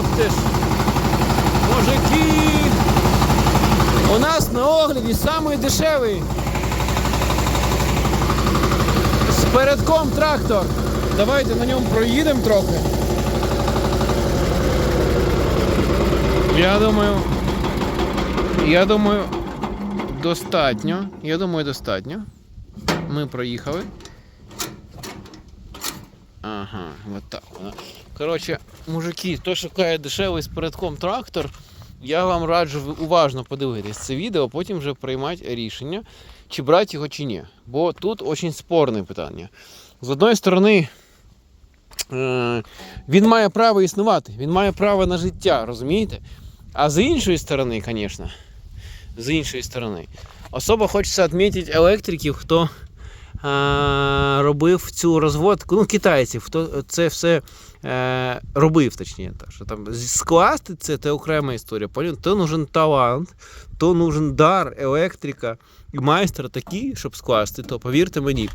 Йоптиш! Мужики! У нас на огляді самий дешевий. З передком трактор. Давайте на ньому проїдемо трохи. Я думаю. Я думаю, достатньо. Я думаю, достатньо. Ми проїхали. Ага, от так воно. Коротше, мужики, хто шукає дешевий з передком трактор, я вам раджу уважно подивитись це відео, потім вже приймати рішення, чи брати його чи ні. Бо тут дуже спорне питання. З одної сторони, е, він має право існувати, він має право на життя, розумієте? А з іншої сторони, звісно, з іншої сторони, особо хочеться відмітити електриків, хто робив цю розводку, ну, китайців, хто це все е, робив, точніше. Що там скласти це, це окрема історія. То нужен талант, то нужен дар електрика і майстер такий, щоб скласти, то повірте мені.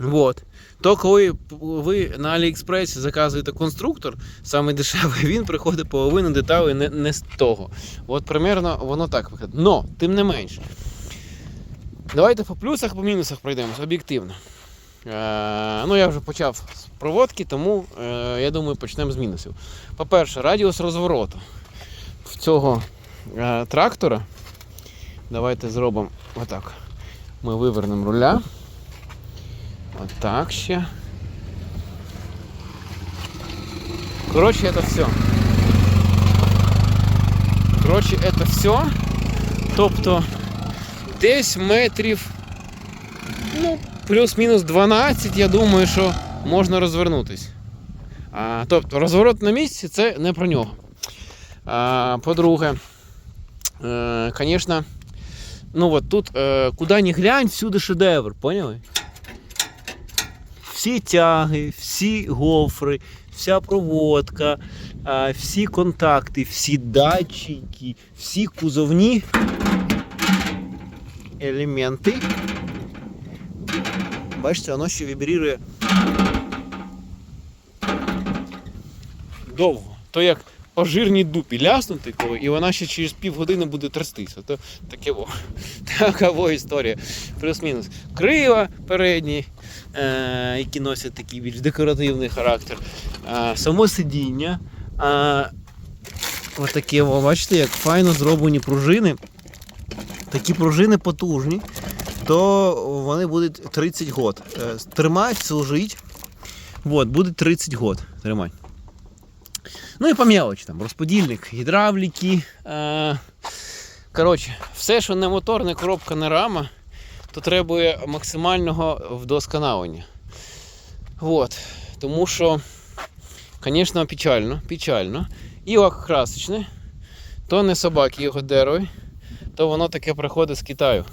Вот. То коли ви на Аліекспресі заказуєте конструктор, саме дешевий, він приходить половину деталей не, не з того. От примерно воно так виглядає. Но, тим не менш. Давайте по плюсах, по мінусах пройдемось об'єктивно. Е, ну, я вже почав з проводки, тому е, я думаю, почнемо з мінусів. По-перше, радіус розвороту в цього е, трактора. Давайте зробимо отак. Ми вивернемо руля. Отак ще. Коротше, это все. Коротше, это все. Тобто десь метрів, ну, плюс-мінус 12, я думаю, що можна розвернутись. А, тобто розворот на місці це не про нього. По-друге, е, звісно, ну от тут, е, куди ни глянь, всюди шедевр, поняли? всі тяги, всі гофри, вся проводка, всі контакти, всі датчики, всі кузовні елементи. Бачите, воно ще вібрірує довго. То як по жирній дупі ляснути, коли, і вона ще через півгодини буде трястися. То таке во. Така во історія. Плюс-мінус. Крила передні, е, які носять такий більш декоративний характер. Е, само сидіння. Е, отаке, бачите, як файно зроблені пружини. Такі пружини потужні, то вони будуть 30 год. Е, тримать, служить. Вот, буде 30 год. Тримать. Ну і по мелочі, там розподільник, гідравліки. Е, коротше, все, що не мотор, не коробка, не рама, то требує максимального вдосконалення. Вот. Тому що, звісно, печально, печально. І красочне, то не собаки його дерують, то воно таке приходить з Китаю.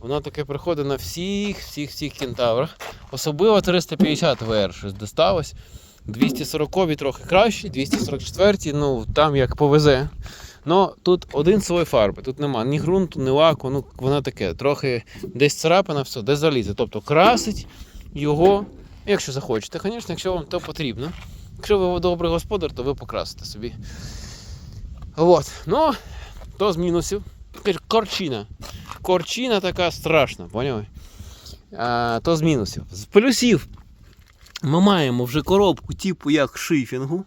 Воно таке приходить на всіх, всіх, всіх кентаврах. Особливо 350 VR щось досталось. 240 трохи краще, 244, ну там як повезе. Ну тут один слой фарби, тут нема ні ґрунту, ні лаку, ну воно таке, трохи десь царапина, все, де залізе. Тобто красить його, якщо захочете, звісно, якщо вам то потрібно. Якщо ви добрий господар, то ви покрасите собі. От. Ну, то з мінусів. Корчина. Корчина така страшна, поняли? А, то з мінусів. З плюсів ми маємо вже коробку типу як шифінгу.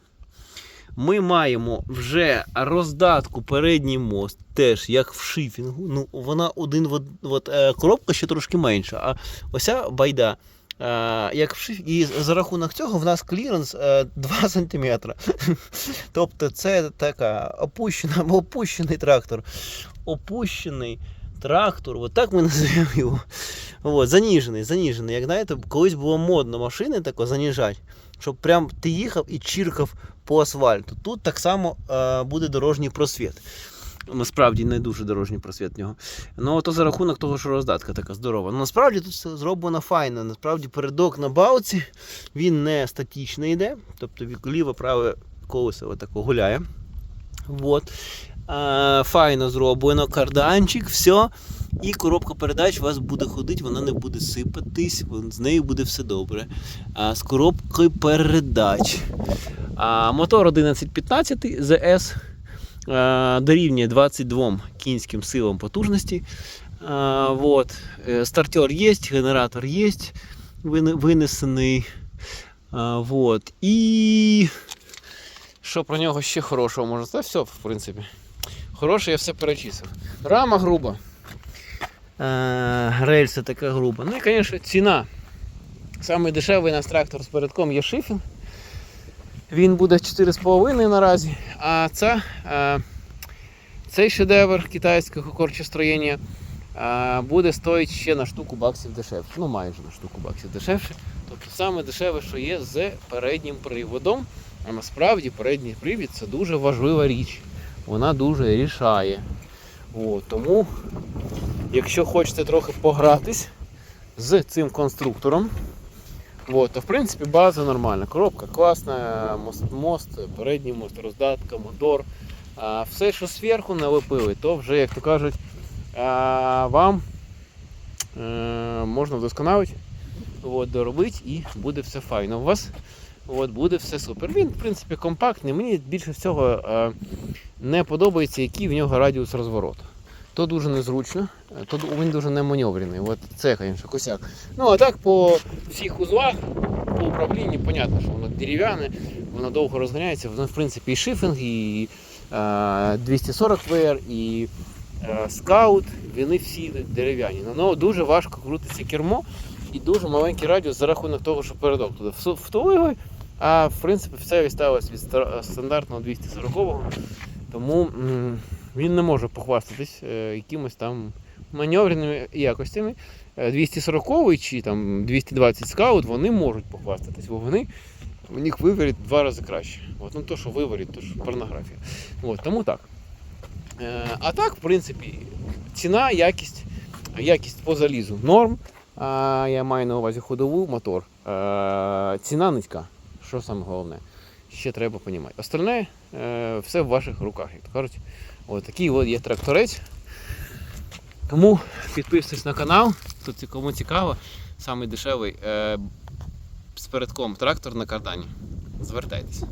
Ми маємо вже роздатку передній мост, теж як в шифінгу. Ну, вона один от, е, коробка ще трошки менша. А оця байда. Е, Як. І за рахунок цього в нас кліренс е, 2 см. Тобто це така опущена, опущений трактор. Опущений трактор, от так ми називаємо його. От, заніжений, заніжений. Як знаєте, колись було модно машини тако заніжати, щоб прям ти їхав і чіркав по асфальту. Тут так само е, буде дорожній просвіт. Насправді не дуже дорожній просвіт нього. Ну то за рахунок того, що роздатка така здорова. Ну насправді тут все зроблено файно. Насправді передок на балці він не статічний йде, тобто ліве-праве колесо отако гуляє. Вот. Е, файно зроблено, карданчик, все. І коробка передач у вас буде ходити, вона не буде сипатись, з нею буде все добре. А з коробкою передач. А, мотор 1115 ZS а, дорівнює 22 кінським силам потужності. Вот. Е, Стартер є, генератор є, винесений. Вот. І що про нього ще хорошого можна? Це все, в принципі. Хороше я все перечислив. Рама груба. Е, рельса така груба. Ну і, звісно, ціна. Самий у трактор з передком є шифінг. Він буде 4,5 наразі. А ця, е, цей шедевр китайського корчостроєння е, буде стоїть ще на штуку баксів дешевше. Ну майже на штуку баксів дешевше. Тобто саме дешеве, що є з переднім приводом. А насправді передній привід це дуже важлива річ. Вона дуже рішає. От, тому, якщо хочете трохи погратись з цим конструктором, от, то в принципі база нормальна. Коробка класна, мост, мост передній мост, роздатка, мотор. А все, що зверху налепили, то вже, як то кажуть, а, вам е, можна вдосконалити, от, доробити і буде все файно у вас. От, буде все супер. Він, в принципі, компактний. Мені більше всього е, не подобається, який в нього радіус розвороту. То дуже незручно, е, то він дуже неманеврений. От це, звісно, косяк. Ну, а так по всіх узлах, по управлінню, понятно, що воно дерев'яне, воно довго розганяється, воно, в принципі, і шифінг, і е, 240 VR, і е, скаут, вони всі дерев'яні. На нього дуже важко крутиться кермо і дуже маленький радіус за рахунок того, що передок туди втулили, а в принципі все відставилось від стандартного 240-го. Тому він не може похвастатись е, якимось там маневреними якостями. Е, 240 чи там 220 скаут вони можуть похвастатись, бо вони у них виворіт два рази краще. От, ну то, що виворіт, то що порнографія. От, тому так. Е, а так, в принципі, ціна, якість, якість по залізу норм. А, я маю на увазі ходову мотор. Е, ціна низька. Що саме головне? Ще треба розуміти. Остальне е, все в ваших руках, як то кажуть. От такий от є тракторець. Тому підписуйтесь на канал, тут кому цікаво, самий е, з передком трактор на кардані. Звертайтесь.